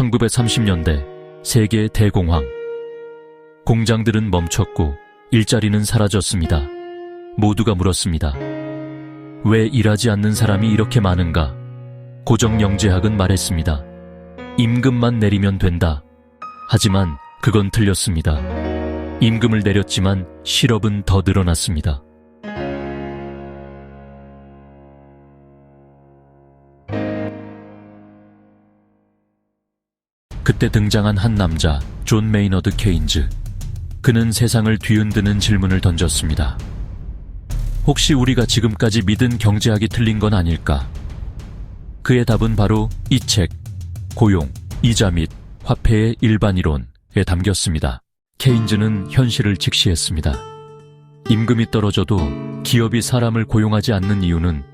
1930년대 세계 대공황. 공장들은 멈췄고 일자리는 사라졌습니다. 모두가 물었습니다. 왜 일하지 않는 사람이 이렇게 많은가? 고정영재학은 말했습니다. 임금만 내리면 된다. 하지만 그건 틀렸습니다. 임금을 내렸지만 실업은 더 늘어났습니다. 그때 등장한 한 남자, 존 메이너드 케인즈. 그는 세상을 뒤흔드는 질문을 던졌습니다. 혹시 우리가 지금까지 믿은 경제학이 틀린 건 아닐까? 그의 답은 바로 이 책, 고용, 이자 및 화폐의 일반 이론에 담겼습니다. 케인즈는 현실을 직시했습니다. 임금이 떨어져도 기업이 사람을 고용하지 않는 이유는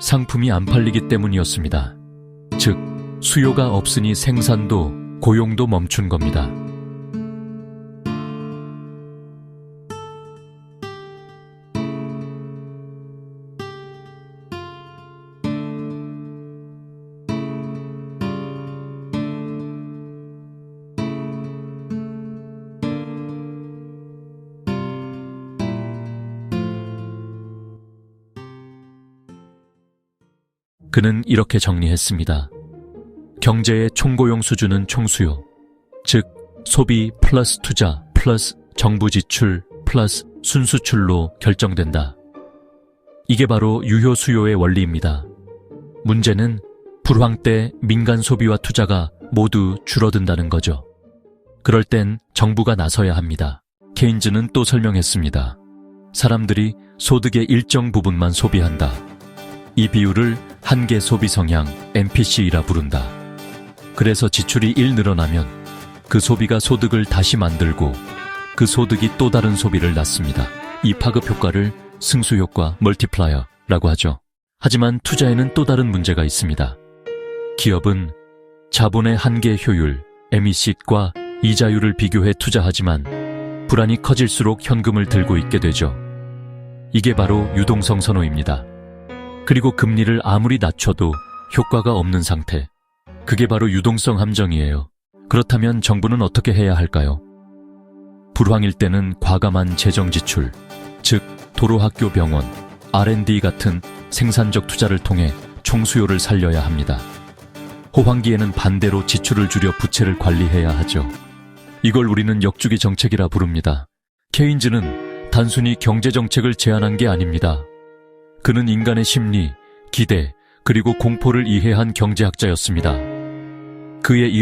상품이 안 팔리기 때문이었습니다. 즉, 수요가 없으니 생산도 고용도 멈춘 겁니다. 그는 이렇게 정리했습니다. 경제의 총고용 수준은 총수요. 즉, 소비 플러스 투자 플러스 정부 지출 플러스 순수출로 결정된다. 이게 바로 유효 수요의 원리입니다. 문제는 불황 때 민간 소비와 투자가 모두 줄어든다는 거죠. 그럴 땐 정부가 나서야 합니다. 케인즈는 또 설명했습니다. 사람들이 소득의 일정 부분만 소비한다. 이 비율을 한계 소비 성향 NPC라 부른다. 그래서 지출이 1 늘어나면 그 소비가 소득을 다시 만들고 그 소득이 또 다른 소비를 낳습니다. 이 파급 효과를 승수 효과 멀티플라이어라고 하죠. 하지만 투자에는 또 다른 문제가 있습니다. 기업은 자본의 한계 효율 MEC과 이자율을 비교해 투자하지만 불안이 커질수록 현금을 들고 있게 되죠. 이게 바로 유동성 선호입니다. 그리고 금리를 아무리 낮춰도 효과가 없는 상태. 그게 바로 유동성 함정이에요. 그렇다면 정부는 어떻게 해야 할까요? 불황일 때는 과감한 재정 지출, 즉 도로 학교 병원, R&D 같은 생산적 투자를 통해 총수요를 살려야 합니다. 호황기에는 반대로 지출을 줄여 부채를 관리해야 하죠. 이걸 우리는 역주기 정책이라 부릅니다. 케인즈는 단순히 경제 정책을 제안한 게 아닙니다. 그는 인간의 심리, 기대, 그리고 공포를 이해한 경제학자였습니다. 그의 이론